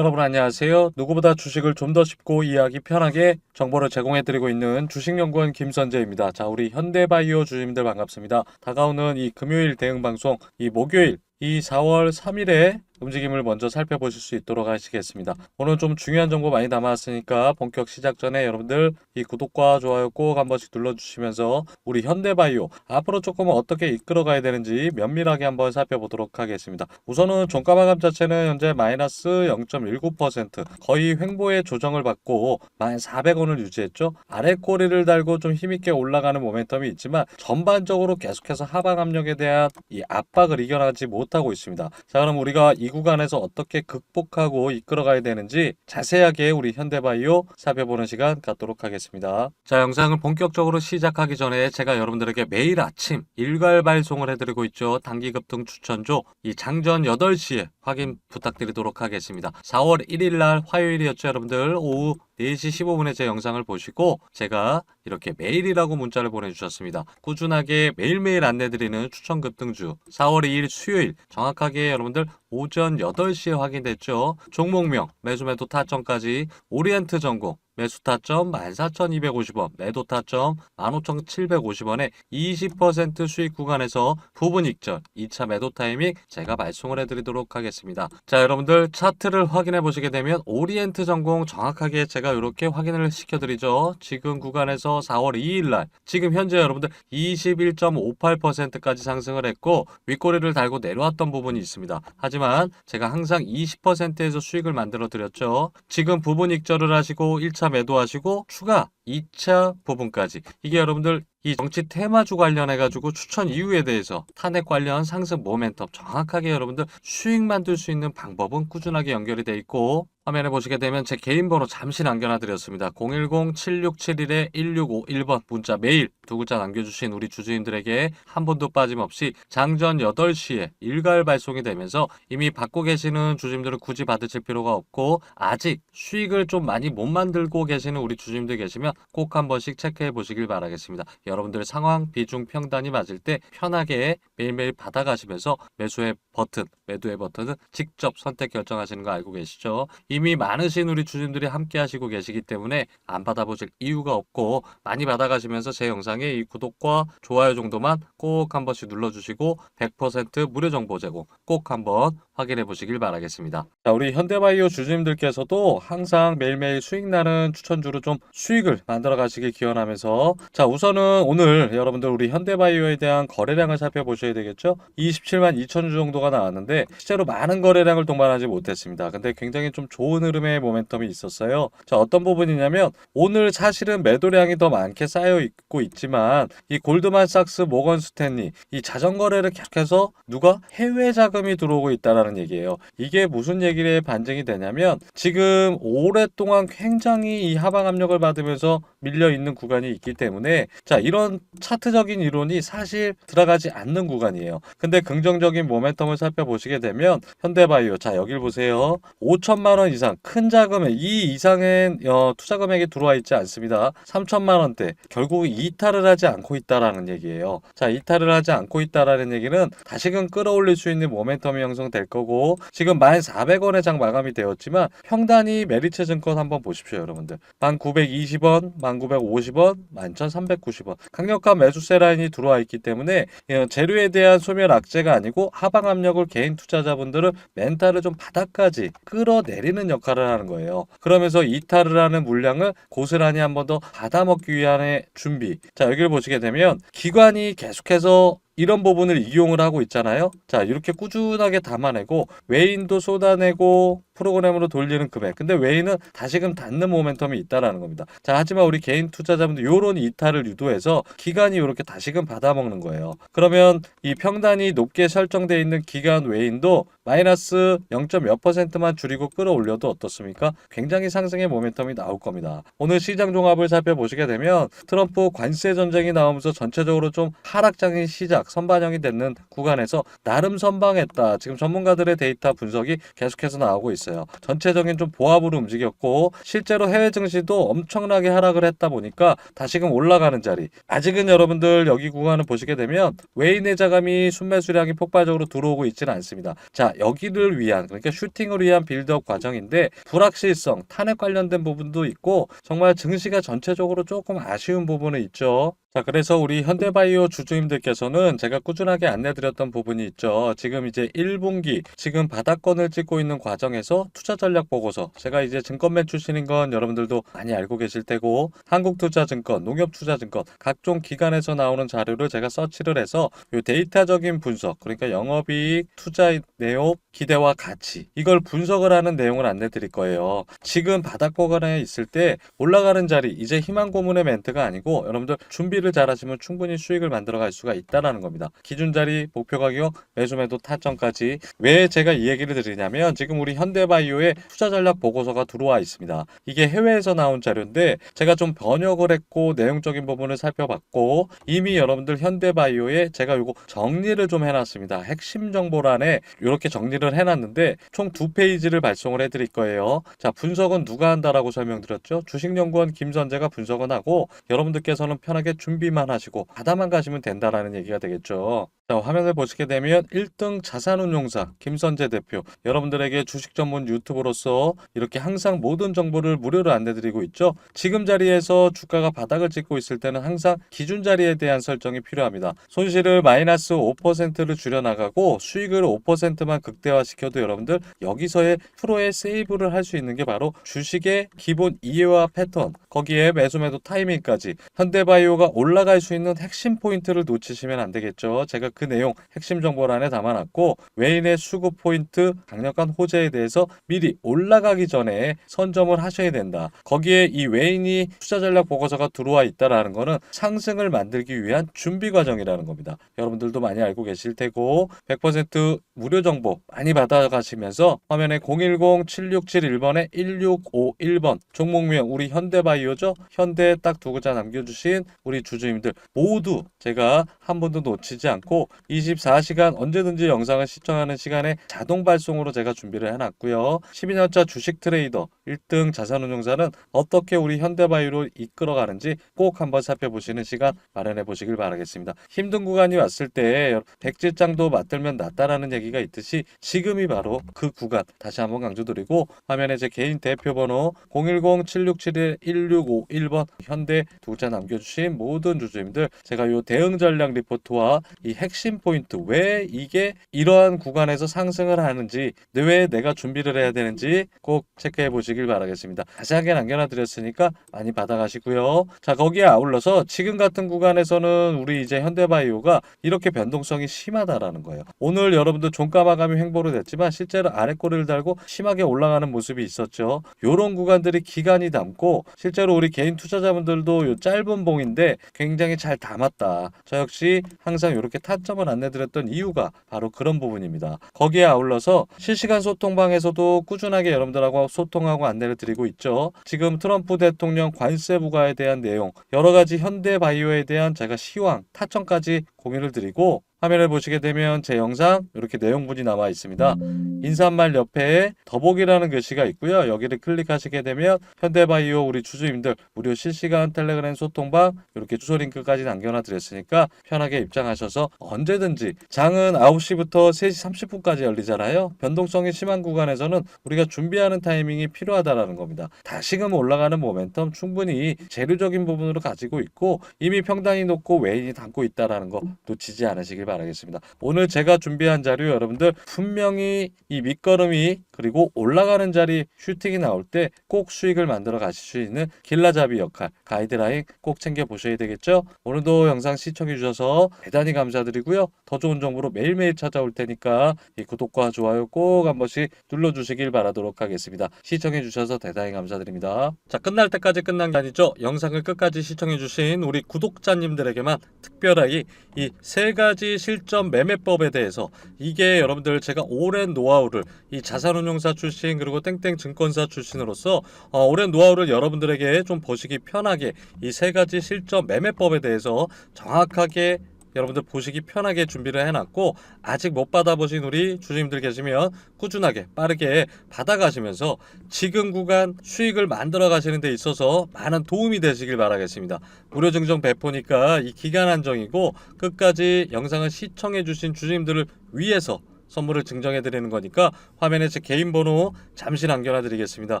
여러분 안녕하세요. 누구보다 주식을 좀 더 쉽고 이해하기 편하게 정보를 제공해드리고 있는 주식연구원 김선재입니다. 자, 우리 현대바이오 주주님들 반갑습니다. 다가오는 이 금요일 대응 방송, 이 목요일, 이 4월 3일에 움직임을 먼저 살펴보실 수 있도록 하시겠습니다. 오늘 좀 중요한 정보 많이 담아왔으니까 본격 시작 전에 여러분들 이 구독과 좋아요 꼭 한 번씩 눌러주시면서 우리 현대바이오 앞으로 조금 어떻게 이끌어가야 되는지 면밀하게 한번 살펴보도록 하겠습니다. 우선은 종가 마감 자체는 현재 마이너스 0.19% 거의 횡보의 조정을 받고 1,400원을 유지했죠. 아래 꼬리를 달고 좀 힘있게 올라가는 모멘텀이 있지만 전반적으로 계속해서 하방 압력에 대한 이 압박을 이겨나지 못 하고 있습니다. 자 그럼 우리가 이 구간에서 어떻게 극복하고 이끌어가야 되는지 자세하게 우리 현대바이오 살펴보는 시간 갖도록 하겠습니다. 자 영상을 본격적으로 시작하기 전에 제가 여러분들에게 매일 아침 일괄 발송을 해드리고 있죠. 단기 급등 추천조 이 장전 8시에 확인 부탁드리도록 하겠습니다. 4월 1일 날 화요일이었죠 여러분들 오후 4시 15분에 제 영상을 보시고 제가 이렇게 메일이라고 문자를 보내주셨습니다. 꾸준하게 매일매일 안내드리는 추천 급등주 4월 2일 수요일 정확하게 여러분들 오전 8시에 확인됐죠. 종목명 매수 매도 타점까지 오리엔트 전공 매수 타점 14,250원, 매도 타점 15,750원에 20% 수익 구간에서 부분 익절 2차 매도 타이밍 제가 발송을 해드리도록 하겠습니다. 자, 여러분들 차트를 확인해 보시게 되면 오리엔트 전공 정확하게 제가 이렇게 확인을 시켜드리죠. 지금 구간에서 4월 2일 날 지금 현재 여러분들 21.58%까지 상승을 했고 윗꼬리를 달고 내려왔던 부분이 있습니다. 하지만 제가 항상 20%에서 수익을 만들어 드렸죠. 지금 부분 익절을 하시고 1차 매도하시고 추가 2차 부분까지. 이게 여러분들 이 정치 테마주 관련해 가지고 추천 이유에 대해서 탄핵 관련 상승 모멘텀 정확하게 여러분들 수익 만들 수 있는 방법은 꾸준하게 연결이 돼 있고 화면에 보시게 되면 제 개인 번호 잠시 남겨놔 드렸습니다. 010-7671-1651번 문자 메일 두 글자 남겨주신 우리 주주님들에게 한 번도 빠짐없이 장전 8시에 일괄 발송이 되면서 이미 받고 계시는 주주님들은 굳이 받으실 필요가 없고 아직 수익을 좀 많이 못 만들고 계시는 우리 주주님들 계시면 꼭 한 번씩 체크해 보시길 바라겠습니다. 여러분들의 상황, 비중, 평단이 맞을 때 편하게 매일매일 받아가시면서 매수의 버튼, 매도의 버튼은 직접 선택 결정하시는 거 알고 계시죠? 이미 많으신 우리 주주님들이 함께 하시고 계시기 때문에 안 받아보실 이유가 없고 많이 받아가시면서 제 영상에 이 구독과 좋아요 정도만 꼭 한 번씩 눌러주시고 100% 무료 정보 제공 꼭 한번 확인해 보시길 바라겠습니다. 자, 우리 현대바이오 주주님들께서도 항상 매일매일 수익 나는 추천주로 좀 수익을 만들어 가시길 기원하면서 자, 우선은 오늘 여러분들 우리 현대바이오에 대한 거래량을 살펴보셔야 되겠죠? 27만 2천 주 정도가 나왔는데 실제로 많은 거래량을 동반하지 못했습니다. 근데 굉장히 좀 좋은 흐름의 모멘텀이 있었어요. 자, 어떤 부분이냐면 오늘 사실은 매도량이 더 많게 쌓여 있고 있지만 이 골드만삭스, 모건 스탠리 이 자전거래를 계속해서 누가 해외 자금이 들어오고 있다라는 얘기예요. 이게 무슨 얘기에 반증이 되냐면 지금 오랫동안 굉장히 이 하방 압력을 받으면서 밀려 있는 구간이 있기 때문에 자, 이런 차트적인 이론이 사실 들어가지 않는 구간이에요. 근데 긍정적인 모멘텀을 살펴보시게 되면 현대바이오 자, 여길 보세요. 5천만 원 이상 큰 자금에 이 이상의 어, 투자 금액이 들어와 있지 않습니다. 3천만 원대 결국 이탈을 하지 않고 있다라는 얘기예요. 자, 이탈을 하지 않고 있다라는 얘기는 다시금 끌어올릴 수 있는 모멘텀이 형성될 거고 지금 1,400원의 장 마감이 되었지만 평단이 메리츠 증권 한번 보십시오, 여러분들. 1,920원, 1,950원, 11,390원. 강력한 매수세 라인이 들어와 있기 때문에 어, 재료에 대한 소멸 악재가 아니고 하방 압력을 개인 투자자분들은 멘탈을 좀 바닥까지 끌어내리는 역할을 하는 거예요. 그러면서 이탈을 하는 물량을 고스란히 한 번 더 받아먹기 위한의 준비. 자, 여기를 보시게 되면 기관이 계속해서 이런 부분을 이용을 하고 있잖아요. 자, 이렇게 꾸준하게 담아내고 외인도 쏟아내고 프로그램으로 돌리는 금액. 근데 외인은 다시금 닿는 모멘텀이 있다라는 겁니다. 자, 하지만 우리 개인 투자자분들 요런 이탈을 유도해서 기간이 이렇게 다시금 받아먹는 거예요. 그러면 이 평단이 높게 설정되어 있는 기간 외인도 마이너스 0. 몇 퍼센트만 줄이고 끌어올려도 어떻습니까? 굉장히 상승의 모멘텀이 나올 겁니다. 오늘 시장 종합을 살펴보시게 되면 트럼프 관세 전쟁이 나오면서 전체적으로 좀 하락장인 시작, 선반영이 되는 구간에서 나름 선방했다. 지금 전문가들의 데이터 분석이 계속해서 나오고 있어요. 있어요. 전체적인 좀 보합으로 움직였고 실제로 해외 증시도 엄청나게 하락을 했다 보니까 다시금 올라가는 자리. 아직은 여러분들 여기 구간을 보시게 되면 외인의 자금이 순매수량이 폭발적으로 들어오고 있지는 않습니다. 자 여기를 위한 그러니까 슈팅을 위한 빌드업 과정인데 불확실성, 탄핵 관련된 부분도 있고 정말 증시가 전체적으로 조금 아쉬운 부분은 있죠. 자, 그래서 우리 현대바이오 주주님들께서는 제가 꾸준하게 안내드렸던 부분이 있죠. 지금 이제 1분기, 지금 바닥권을 찍고 있는 과정에서 투자 전략 보고서, 제가 이제 증권맨 출신인 건 여러분들도 많이 알고 계실 테고, 한국투자증권, 농협투자증권, 각종 기관에서 나오는 자료를 제가 서치를 해서 요 데이터적인 분석, 그러니까 영업이익, 투자 내용, 기대와 가치, 이걸 분석을 하는 내용을 안내드릴 거예요. 지금 바닥권에 있을 때 올라가는 자리, 이제 희망 고문의 멘트가 아니고 여러분들 준비 준비를 잘하시면 충분히 수익을 만들어갈 수가 있다라는 겁니다. 기준 자리, 목표 가격, 매수 매도 타점까지 왜 제가 이 얘기를 드리냐면 지금 우리 현대바이오의 투자 전략 보고서가 들어와 있습니다. 이게 해외에서 나온 자료인데 제가 좀 번역을 했고 내용적인 부분을 살펴봤고 이미 여러분들 현대바이오에 제가 요거 정리를 좀 해놨습니다. 핵심 정보란에 이렇게 정리를 해놨는데 총 두 페이지를 발송을 해드릴 거예요. 자 분석은 누가 한다라고 설명드렸죠? 주식연구원 김선재가 분석은 하고 여러분들께서는 편하게 준비만 하시고 바다만 가시면 된다라는 얘기가 되겠죠. 자, 화면을 보시게 되면 1등 자산운용사 김선재 대표 여러분들에게 주식 전문 유튜브로서 이렇게 항상 모든 정보를 무료로 안내드리고 있죠. 지금 자리에서 주가가 바닥을 찍고 있을 때는 항상 기준 자리에 대한 설정이 필요합니다. 손실을 마이너스 5%를 줄여나가고 수익을 5%만 극대화시켜도 여러분들 여기서의 프로의 세이브를 할 수 있는 게 바로 주식의 기본 이해와 패턴 거기에 매수 매도 타이밍까지 현대바이오가 올라갈 수 있는 핵심 포인트를 놓치시면 안 되겠죠. 제가 그 내용 핵심 정보란에 담아놨고 외인의 수급 포인트 강력한 호재에 대해서 미리 올라가기 전에 선점을 하셔야 된다. 거기에 이 외인이 투자 전략 보고서가 들어와 있다라는 거는 상승을 만들기 위한 준비 과정이라는 겁니다. 여러분들도 많이 알고 계실 테고 100% 무료 정보 많이 받아가시면서 화면에 010-7671번에 1651번 종목명 우리 현대바이오죠. 현대 딱 두 글자 남겨주신 우리 주주님들 모두 제가 한 번도 놓치지 않고 24시간 언제든지 영상을 시청하는 시간에 자동 발송으로 제가 준비를 해놨고요. 12년차 주식 트레이더 1등 자산운용사는 어떻게 우리 현대바이오로 이끌어가는지 꼭 한번 살펴보시는 시간 마련해 보시길 바라겠습니다. 힘든 구간이 왔을 때 백질장도 맞들면 낫다라는 얘기가 있듯이 지금이 바로 그 구간 다시 한번 강조드리고 화면에 제 개인 대표 번호 010-7671-1651번 현대 두자 남겨주신 모든 주주님들 제가 이 대응 전략 리포트와 이 핵심 포인트 왜 이게 이러한 구간에서 상승을 하는지 왜 내가 준비를 해야 되는지 꼭 체크해 보시길 바라겠습니다. 자세하게 남겨놔 드렸으니까 많이 받아가시고요. 자 거기에 아울러서 지금 같은 구간에서는 우리 이제 현대바이오가 이렇게 변동성이 심하다라는 거예요. 오늘 여러분들 종가 마감이 횡보로 됐지만 실제로 아래 꼬리를 달고 심하게 올라가는 모습이 있었죠. 요런 구간들이 기간이 남고 실제로 우리 개인 투자자분들도 요 짧은 봉인데 굉장히 잘 담았다. 저 역시 항상 이렇게 타 점을 안내드렸던 이유가 바로 그런 부분입니다. 거기에 아울러서 실시간 소통방에서도 꾸준하게 여러분들하고 소통하고 안내를 드리고 있죠. 지금 트럼프 대통령 관세 부과에 대한 내용, 여러 가지 현대 바이오에 대한 제가 시황, 타점까지 공유를 드리고 화면을 보시게 되면 제 영상 이렇게 내용분이 나와 있습니다. 인사말 옆에 더보기라는 글씨가 있고요. 여기를 클릭하시게 되면 현대바이오 우리 주주님들 무료 실시간 텔레그램 소통방 이렇게 주소 링크까지 남겨놔 드렸으니까 편하게 입장하셔서 언제든지 장은 9시부터 3시 30분까지 열리잖아요. 변동성이 심한 구간에서는 우리가 준비하는 타이밍이 필요하다라는 겁니다. 다시금 올라가는 모멘텀 충분히 재료적인 부분으로 가지고 있고 이미 평단이 높고 외인이 담고 있다라는 거 놓치지 않으시길 바라겠습니다. 오늘 제가 준비한 자료 여러분들 분명히 이 밑거름이 그리고 올라가는 자리 슈팅이 나올 때 꼭 수익을 만들어 가실 수 있는 길라잡이 역할 가이드라인 꼭 챙겨 보셔야 되겠죠. 오늘도 영상 시청해 주셔서 대단히 감사드리고요. 더 좋은 정보로 매일매일 찾아올 테니까 이 구독과 좋아요 꼭 한 번씩 눌러 주시길 바라도록 하겠습니다. 시청해 주셔서 대단히 감사드립니다. 자 끝날 때까지 끝난 게 아니죠. 영상을 끝까지 시청해 주신 우리 구독자님들에게만 특별하게 이 세 가지 실전 매매법에 대해서 이게 여러분들 제가 오랜 노하우를 이 자산운용사 출신 그리고 땡땡 증권사 출신으로서 어, 오랜 노하우를 여러분들에게 좀 보시기 편하게 이 세 가지 실전 매매법에 대해서 정확하게 여러분들 보시기 편하게 준비를 해놨고 아직 못 받아보신 우리 주주님들 계시면 꾸준하게 빠르게 받아가시면서 지금 구간 수익을 만들어 가시는 데 있어서 많은 도움이 되시길 바라겠습니다. 무료 증정 배포니까 이 기간 한정이고 끝까지 영상을 시청해 주신 주주님들을 위해서 선물을 증정해 드리는 거니까 화면에 제 개인 번호 잠시 남겨놔 드리겠습니다.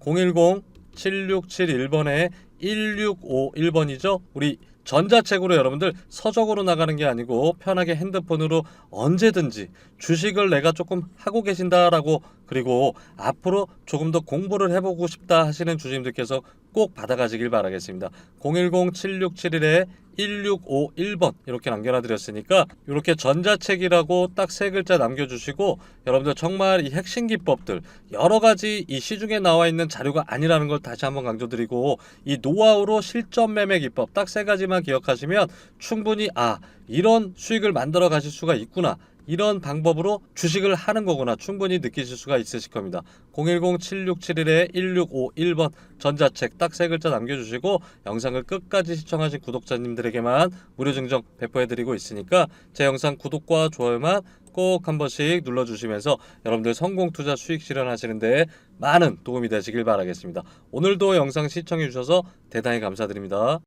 010 7671번에 1651번이죠. 우리 전자책으로 여러분들 서적으로 나가는 게 아니고 편하게 핸드폰으로 언제든지 주식을 내가 조금 하고 계신다라고 그리고 앞으로 조금 더 공부를 해보고 싶다 하시는 주주님들께서 꼭 받아가시길 바라겠습니다. 010-7671에 1651번 이렇게 남겨놔 드렸으니까 이렇게 전자책이라고 딱 세 글자 남겨주시고 여러분들 정말 이 핵심 기법들 여러 가지 이 시중에 나와 있는 자료가 아니라는 걸 다시 한번 강조드리고 이 노하우로 실전 매매 기법 딱 세 가지만 기억하시면 충분히 아 이런 수익을 만들어 가실 수가 있구나 이런 방법으로 주식을 하는 거구나 충분히 느끼실 수가 있으실 겁니다. 010-7671-1651번 전자책 딱 세 글자 남겨주시고 영상을 끝까지 시청하신 구독자님들에게만 무료 증정 배포해드리고 있으니까 제 영상 구독과 좋아요만 꼭 한 번씩 눌러주시면서 여러분들 성공 투자 수익 실현하시는데 많은 도움이 되시길 바라겠습니다. 오늘도 영상 시청해 주셔서 대단히 감사드립니다.